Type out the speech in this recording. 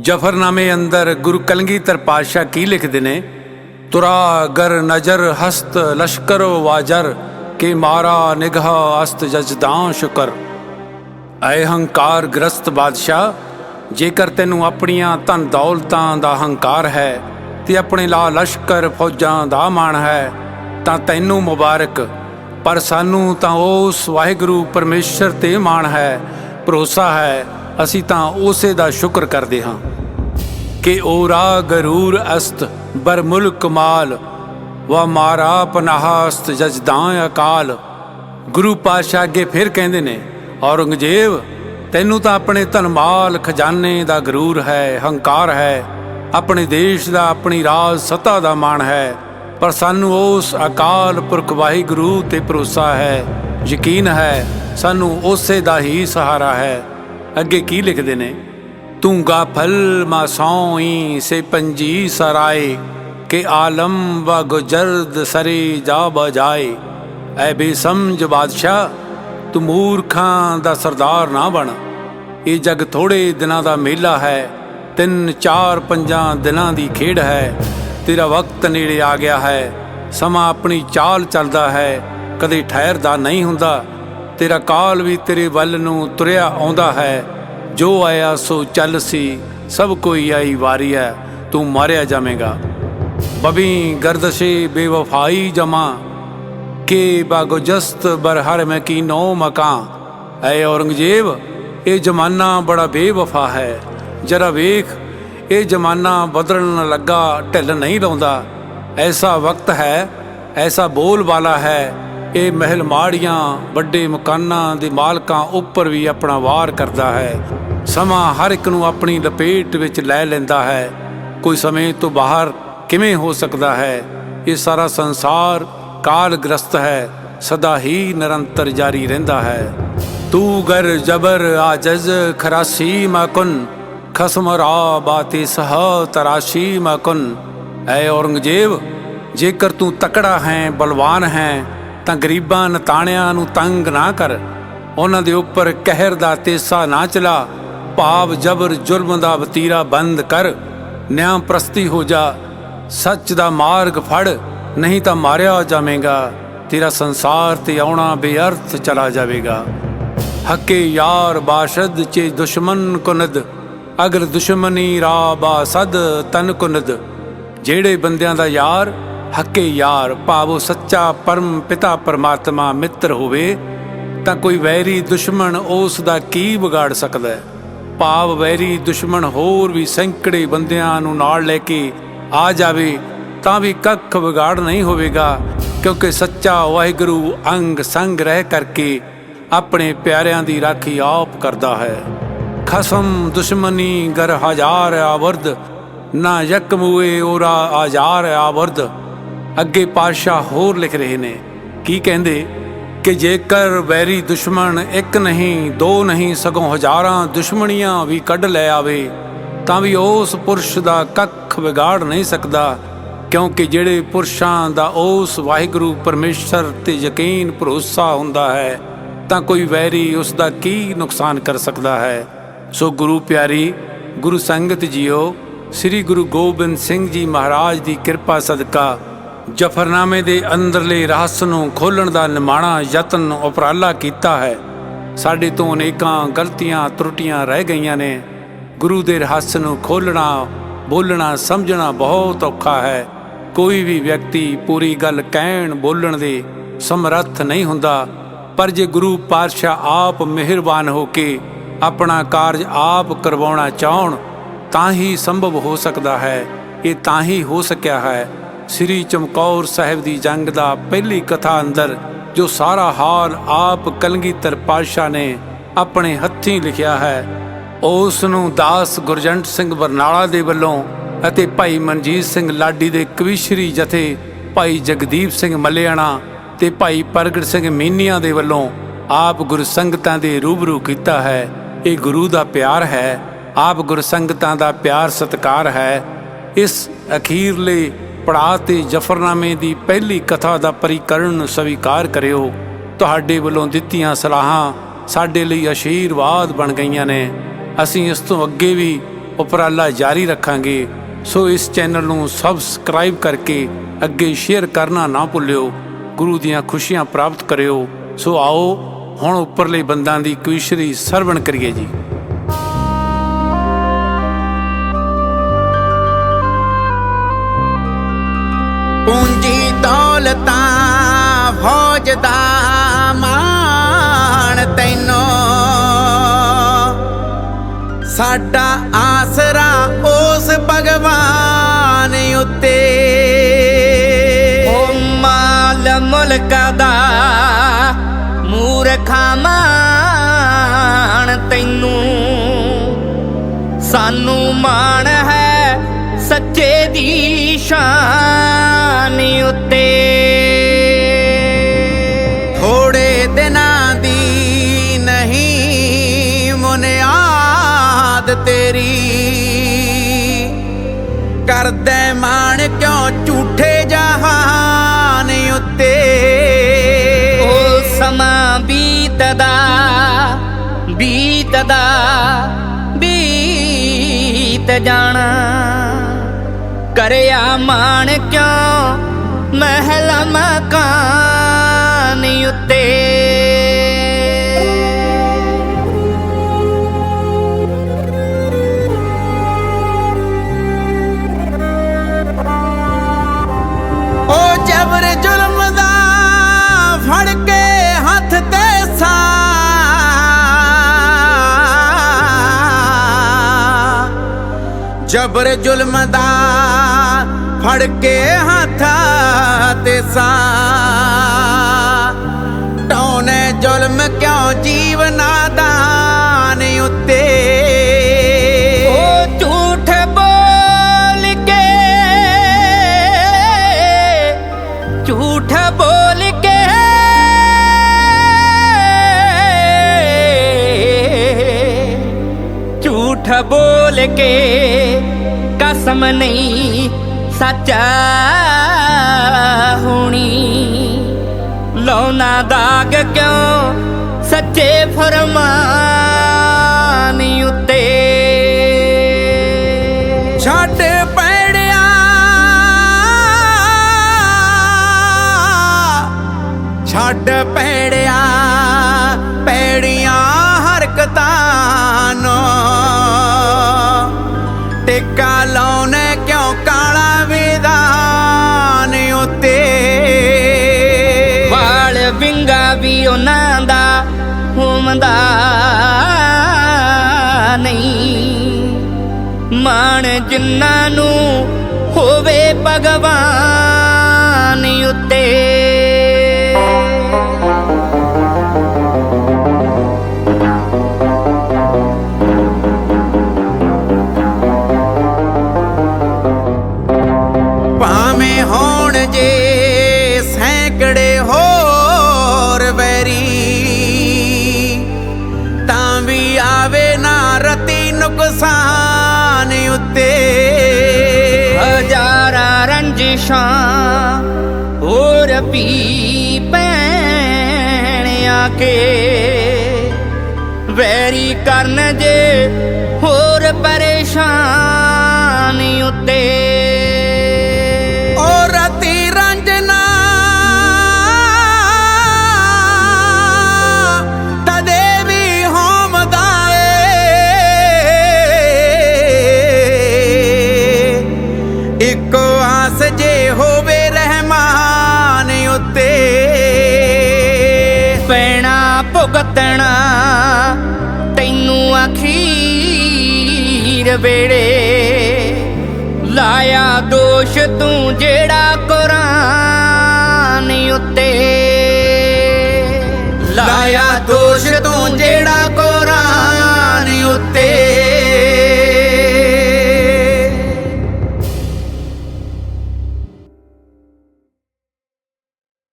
ਜਫਰਨਾਮੇ ਅੰਦਰ ਗੁਰੂ ਕਲਗੀਧਰ ਪਾਤਸ਼ਾਹ ਕੀ ਲਿਖਦੇ ਨੇ? ਤੁਰਾ ਗਰ ਨਜ਼ਰ ਹਸਤ ਲਸ਼ਕਰ ਵਾਜਰ, ਕੇ ਮਾਰਾ ਨਿਗਾਹ ਅਸਤ ਜਜਦਾਂ ਸ਼ੁਕਰ। ਐ ਹੰਕਾਰ ਗ੍ਰਸਤ ਬਾਦਸ਼ਾਹ, ਜੇਕਰ ਤੈਨੂੰ ਆਪਣੀਆਂ ਧਨ ਦੌਲਤਾਂ ਦਾ ਹੰਕਾਰ ਹੈ ਤੇ ਆਪਣੇ ਲਾ ਲਸ਼ਕਰ ਫੌਜਾਂ ਦਾ ਮਾਣ ਹੈ, ਤਾਂ ਤੈਨੂੰ ਮੁਬਾਰਕ। ਪਰ ਸਾਨੂੰ ਤਾਂ ਉਸ ਵਾਹਿਗੁਰੂ ਪਰਮੇਸ਼ਰ ਤੇ ਮਾਣ ਹੈ, ਭਰੋਸਾ ਹੈ। ਅਸੀਂ ਤਾਂ ਉਸੇ ਦਾ ਸ਼ੁਕਰ ਕਰਦੇ ਹਾਂ ਕਿ ਓਰਾ ਗਰੂਰ ਅਸਤ ਬਰਮੁਲ ਕਮਾਲ ਮਾਲ, ਵਾ ਮਾਰਾ ਪਨਾਹਸਤ ਜਜਦਾਂ ਅਕਾਲ। ਗੁਰੂ ਪਾਤਸ਼ਾਹ ਅੱਗੇ ਫਿਰ ਕਹਿੰਦੇ ਨੇ, ਔਰੰਗਜ਼ੇਬ, ਤੈਨੂੰ ਤਾਂ ਆਪਣੇ ਧਨਮਾਲ ਖਜ਼ਾਨੇ ਦਾ ਗਰੂਰ ਹੈ, ਹੰਕਾਰ ਹੈ, ਆਪਣੇ ਦੇਸ਼ ਦਾ, ਆਪਣੀ ਰਾਜ ਸਤਾ ਦਾ ਮਾਣ ਹੈ, ਪਰ ਸਾਨੂੰ ਉਸ ਅਕਾਲ ਪੁਰਖ ਵਾਹਿਗੁਰੂ ਤੇ ਭਰੋਸਾ ਹੈ, ਯਕੀਨ ਹੈ, ਸਾਨੂੰ ਉਸੇ ਦਾ ਹੀ ਸਹਾਰਾ ਹੈ। ਅੱਗੇ ਕੀ ਲਿਖਦੇ ਨੇ? ਤੂੰ ਗਾਫਲ ਮਾਸੌਈ ਸੇ ਪੰਜੀ ਸਰਾਏ, ਕੇ ਆਲਮ व ਗੁਜਰਦ ਸਰੀ ਜਾ ਬਜਾਏ ਐ ਬੇਸਮਝ ਬਾਦਸ਼ਾਹ, ਤੂੰ ਮੂਰਖਾਂ ਦਾ ਸਰਦਾਰ ਨਾ ਬਣ। ਇਹ ਜਗ ਥੋੜੇ ਦਿਨਾਂ ਦਾ ਮੇਲਾ ਹੈ, ਤਿੰਨ ਚਾਰ ਪੰਜਾਂ ਦਿਨਾਂ ਦੀ ਖੇਡ ਹੈ। ਤੇਰਾ ਵਕਤ ਨੇੜੇ ਆ ਗਿਆ ਹੈ, ਸਮਾਂ ਆਪਣੀ ਚਾਲ ਚੱਲਦਾ ਹੈ, ਕਦੇ ਠਹਿਰਦਾ ਨਹੀਂ ਹੁੰਦਾ। ਤੇਰਾ ਕਾਲ ਵੀ ਤੇਰੇ ਵੱਲ ਨੂੰ ਤੁਰਿਆ ਆਉਂਦਾ ਹੈ। ਜੋ ਆਇਆ ਸੋ ਚੱਲ ਸੀ, ਸਭ ਕੋਈ ਆਈ ਵਾਰੀ ਹੈ ਤੂੰ ਮਾਰਿਆ ਜਾਵੇਂਗਾ। ਬਬੀ ਗਰਦਸ਼ੇ ਬੇਵਫਾਈ ਜਮਾ, ਕੇ ਬਾਗੋ ਜਸਤ ਬਰ ਹਰ ਮੈਂ ਕੀ ਨੋ ਮਕਾਂ। ਐ ਔਰੰਗਜ਼ੇਬ, ਇਹ ਜ਼ਮਾਨਾ ਬੜਾ ਬੇਵਫਾ ਹੈ। ਜਰਾ ਵੇਖ, ਇਹ ਜ਼ਮਾਨਾ ਬਦਲਣ ਲੱਗਾ, ਢਿੱਲ ਨਹੀਂ ਲਾਉਂਦਾ। ਐਸਾ ਵਕਤ ਹੈ, ਐਸਾ ਬੋਲ ਵਾਲਾ ਹੈ। ਇਹ ਮਹਿਲ ਮਾੜੀਆਂ, ਵੱਡੇ ਮਕਾਨਾਂ ਦੇ ਮਾਲਕਾਂ ਉੱਪਰ ਵੀ ਆਪਣਾ ਵਾਰ ਕਰਦਾ ਹੈ। ਸਮਾਂ ਹਰ ਇੱਕ ਨੂੰ ਆਪਣੀ ਲਪੇਟ ਵਿੱਚ ਲੈ ਲੈਂਦਾ ਹੈ। ਕੋਈ ਸਮੇਂ ਤੋਂ ਬਾਹਰ ਕਿਵੇਂ ਹੋ ਸਕਦਾ ਹੈ? ਇਹ ਸਾਰਾ ਸੰਸਾਰ ਕਾਲਗ੍ਰਸਤ ਹੈ। ਸਦਾ ਹੀ ਨਿਰੰਤਰ ਜਾਰੀ ਰਹਿੰਦਾ ਹੈ। ਤੂੰ ਗਰ ਜਬਰ ਆਜਜ਼ ਖਰਾਸੀ ਮਕਨ ਖਸਮ ਰਾ ਬਾਤੀ ਸਹ ਤਰਾਸ਼ੀ ਮਕਨ ਐ ਔਰੰਗਜ਼ੇਬ, ਜੇਕਰ ਤੂੰ ਤਕੜਾ ਹੈ, ਬਲਵਾਨ ਹੈ ਤਾਂ ਗਰੀਬਾਂ ਨਤਾਣਿਆਂ ਨੂੰ ਤੰਗ ਨਾ ਕਰ। ਉਹਨਾਂ ਦੇ ਉੱਪਰ ਕਹਿਰ ਦਾ ਤੇਸਾ ਨਾ ਚਲਾ। ਭਾਵ ਜਬਰ ਜ਼ੁਲਮ ਦਾ ਵਤੀਰਾ ਬੰਦ ਕਰ। ਨਿਆਂ ਪ੍ਰਸਤੀ ਹੋ ਜਾ। ਸੱਚ ਦਾ ਮਾਰਗ ਫੜ। ਨਹੀਂ ਤਾਂ ਮਾਰਿਆ ਜਾਵੇਂਗਾ। ਤੇਰਾ ਸੰਸਾਰ ਤੇ ਆਉਣਾ ਬੇਅਰਥ ਚਲਾ ਜਾਵੇਗਾ। ਹੱਕੇ ਯਾਰ ਬਾਸ਼ਦ ਚੇ ਦੁਸ਼ਮਨ ਕੁਨਦ। ਅਗਰ ਦੁਸ਼ਮਨੀ ਰਾ ਬਾਸਦ ਤਨ ਕੁਨਦ। ਜਿਹੜੇ ਬੰਦਿਆਂ ਦਾ ਯਾਰ ਹੱਕੇ ਯਾਰ ਭਾਵੋ ਸੱਚਾ ਪਰਮ ਪਿਤਾ ਪਰਮਾਤਮਾ ਮਿੱਤਰ ਹੋਵੇ, ਤਾਂ ਕੋਈ ਵੈਰੀ ਦੁਸ਼ਮਣ ਉਸ ਦਾ ਕੀ ਵਿਗਾੜ ਸਕਦਾ ਹੈ? ਭਾਵ ਵੈਰੀ ਦੁਸ਼ਮਣ ਹੋਰ ਵੀ ਸੈਂਕੜੇ ਬੰਦਿਆਂ ਨੂੰ ਨਾਲ ਲੈ ਕੇ ਆ ਜਾਵੇ, ਤਾਂ ਵੀ ਕੱਖ ਵਿਗਾੜ ਨਹੀਂ ਹੋਵੇਗਾ, ਕਿਉਂਕਿ ਸੱਚਾ ਵਾਹਿਗੁਰੂ ਅੰਗ ਸੰਗ ਰਹਿ ਕਰਕੇ ਆਪਣੇ ਪਿਆਰਿਆਂ ਦੀ ਰਾਖੀ ਆਪ ਕਰਦਾ ਹੈ। ਖਸਮ ਦੁਸ਼ਮਨੀ ਗਰ ਹਜ਼ਾਰ ਆਵਰਦ ਨਾ ਯਕਮੂਏ ਔਰਾ ਆਜ਼ਾਰ ਆਵਰਦ ਅੱਗੇ ਪਾਤਸ਼ਾਹ ਹੋਰ ਲਿਖ ਰਹੇ ਨੇ, ਕੀ ਕਹਿੰਦੇ? ਕਿ ਜੇਕਰ ਵੈਰੀ ਦੁਸ਼ਮਣ ਇੱਕ ਨਹੀਂ, ਦੋ ਨਹੀਂ, ਸਗੋਂ ਹਜ਼ਾਰਾਂ ਦੁਸ਼ਮਣੀਆਂ ਵੀ ਕੱਢ ਲੈ ਆਵੇ, ਤਾਂ ਵੀ ਉਸ ਪੁਰਸ਼ ਦਾ ਕੱਖ ਵਿਗਾੜ ਨਹੀਂ ਸਕਦਾ, ਕਿਉਂਕਿ ਜਿਹੜੇ ਪੁਰਸ਼ਾਂ ਦਾ ਉਸ ਵਾਹਿਗੁਰੂ ਪਰਮੇਸ਼ਰ ਤੇ ਯਕੀਨ ਭਰੋਸਾ ਹੁੰਦਾ ਹੈ, ਤਾਂ ਕੋਈ ਵੈਰੀ ਉਸ ਦਾ ਕੀ ਨੁਕਸਾਨ ਕਰ ਸਕਦਾ ਹੈ? ਸੋ ਗੁਰੂ ਪਿਆਰੀ, ਗੁਰੂ ਸੰਗਤ ਜੀਓ, ਸ੍ਰੀ ਗੁਰੂ ਗੋਬਿੰਦ ਸਿੰਘ ਜੀ ਮਹਾਰਾਜ ਦੀ ਕਿਰਪਾ ਸਦਕਾ ਜਫਰਨਾਮੇ ਦੇ ਅੰਦਰਲੇ ਰਹੱਸ ਨੂੰ ਖੋਲਣ ਦਾ ਨਿਮਾਣਾ ਯਤਨ ਉਪਰਾਲਾ ਕੀਤਾ ਹੈ। ਸਾਡੇ ਤੋਂ ਅਨੇਕਾਂ ਗਲਤੀਆਂ ਤਰੁੱਟੀਆਂ ਰਹਿ ਗਈਆਂ ਨੇ। ਗੁਰੂ ਦੇ ਰਹੱਸ ਨੂੰ ਖੋਲਣਾ ਬੋਲਣਾ, ਸਮਝਣਾ ਬਹੁਤ ਔਖਾ ਹੈ। ਕੋਈ ਵੀ ਵਿਅਕਤੀ ਪੂਰੀ ਗੱਲ ਕਹਿਣ, ਬੋਲਣ ਦੇ ਸਮਰੱਥ ਨਹੀਂ ਹੁੰਦਾ। ਪਰ ਜੇ ਗੁਰੂ ਪਾਤਸ਼ਾਹ ਆਪ ਮਿਹਰਬਾਨ ਹੋ ਕੇ ਆਪਣਾ ਕਾਰਜ ਆਪ ਕਰਵਾਉਣਾ ਚਾਹਣ, ਤਾਂ ਹੀ ਸੰਭਵ ਹੋ ਸਕਦਾ ਹੈ। ਇਹ ਤਾਂ ਹੀ ਹੋ ਸਕਿਆ ਹੈ ਸ੍ਰੀ ਚਮਕੌਰ ਸਾਹਿਬ ਦੀ ਜੰਗ ਦਾ ਪਹਿਲੀ ਕਥਾ ਅੰਦਰ, ਜੋ ਸਾਰਾ ਹਾਲ ਆਪ ਕਲਗੀਧਰ ਪਾਤਸ਼ਾਹ ਨੇ ਆਪਣੇ ਹੱਥੀਂ ਲਿਖਿਆ ਹੈ। ਉਸ ਨੂੰ ਦਾਸ ਗੁਰਜੰਟ ਸਿੰਘ ਬਰਨਾਲਾ ਦੇ ਵੱਲੋਂ ਅਤੇ ਭਾਈ ਮਨਜੀਤ ਸਿੰਘ ਲਾਡੀ ਦੇ ਕਵੀਸ਼ਰੀ ਜਥੇ ਭਾਈ ਜਗਦੀਪ ਸਿੰਘ ਮੱਲਿਆਣਾ ਤੇ ਭਾਈ ਪ੍ਰਗਟ ਸਿੰਘ ਮੀਨੀਆਂ ਦੇ ਵੱਲੋਂ ਆਪ ਗੁਰਸੰਗਤਾਂ ਦੇ ਰੂਬਰੂ ਕੀਤਾ ਹੈ। ਇਹ ਗੁਰੂ ਦਾ ਪਿਆਰ ਹੈ, ਆਪ ਗੁਰਸੰਗਤਾਂ ਦਾ ਪਿਆਰ ਸਤਕਾਰ ਹੈ। ਇਸ ਅਖੀਰਲੇ ਪੜਾਅ ਤੇ ਜਫਰਨਾਮੇ ਦੀ ਪਹਿਲੀ ਕਥਾ ਦਾ ਪਰਿਕਰਨ ਸਵੀਕਾਰ ਕਰਿਓ। ਤੁਹਾਡੇ ਵੱਲੋਂ ਦਿੱਤੀਆਂ ਸਲਾਹਾਂ ਸਾਡੇ ਲਈ ਆਸ਼ੀਰਵਾਦ ਬਣ ਗਈਆਂ ਨੇ। ਅਸੀਂ ਇਸ ਤੋਂ ਅੱਗੇ ਵੀ ਉਪਰਾਲਾ ਜਾਰੀ ਰੱਖਾਂਗੇ। ਸੋ ਇਸ ਚੈਨਲ ਨੂੰ ਸਬਸਕ੍ਰਾਈਬ ਕਰਕੇ ਅੱਗੇ ਸ਼ੇਅਰ ਕਰਨਾ ਨਾ ਭੁੱਲਿਓ। ਗੁਰੂ ਦੀਆਂ ਖੁਸ਼ੀਆਂ ਪ੍ਰਾਪਤ ਕਰਿਓ। ਸੋ ਆਓ, ਹੁਣ ਉੱਪਰਲੇ ਬੰਦਾਂ ਦੀ ਕਵਿਸ਼ਰੀ ਸਰਵਣ ਕਰੀਏ ਜੀ। ਪੂੰਜੀ ਦੌਲਤਾਂ ਫੌਜ ਦਾ ਮਾਣ ਤੈਨੂੰ। ਸਾਡਾ ਆਸਰਾ ਉਸ ਭਗਵਾਨ ਉੱਤੇ। ਓ ਮਾਲ ਮੁਲਕ ਦਾ ਮੂਰਖਾ ਮਾਣ ਤੈਨੂੰ। ਸਾਨੂੰ ਮਾਣ ਹੈ ਸੱਚੇ ਦੀ ਸ਼ਾਨ। ਕਰਦੇ ਮਾਣ ਕਿਉਂ ਝੂਠੇ ਜਹਾਨ ਉੱਤੇ? ਓ ਸਮਾਂ ਬੀਤਦਾ ਬੀਤਦਾ, ਬੀਤ ਜਾਣਾ। ਕਰਿਆ ਮਾਣ ਕਿਉਂ ਮਹਿਲ ਮਕਾਨ ਉੱਤੇ? ਜਬਰ ਜ਼ੁਲਮ ਦਾ ਫੜ ਕੇ ਹੱਥ ਤੇ ਸਾ ਟੌਨੇ ਜ਼ੁਲਮ ਕਿਉਂ ਜੀਵਨਾ ਝੂਠ ਬੋਲ ਕੇ ਕਸਮ ਨਹੀਂ ਸੱਚਾ ਹੋਣੀ ਲਾਉਣਾ ਦਾਗ ਕਿਉਂ ਸੱਚੇ ਫਰਮਾਨ ਉੱਤੇ ਛੱਡ ਪੈੜਿਆ ਛੱਡ ਪੈ ਉਹਨਾਂ ਦਾ ਹੁੰਮਦਾ ਨਹੀਂ। ਮਾਣ ਜਿਨ੍ਹਾਂ ਨੂੰ ਹੋਵੇ ਭਗਵਾਨ ਹੋਰ ਪੈਣ ਆ ਕੇ ਵੈਰੀ ਕਰਨ ਜੇ ਹੋਰ ਪਰੇਸ਼ਾਨ ਉੱਤੇ ਭੁਗਤਣਾ। ਤੈਨੂੰ ਅਖੀਰ ਵੇੜੇ ਲਾਇਆ ਦੋਸ਼ ਤੂੰ ਜਿਹੜਾ ਕੁਰਾਨ ਉੱਤੇ। ਲਾਇਆ ਦੋਸ਼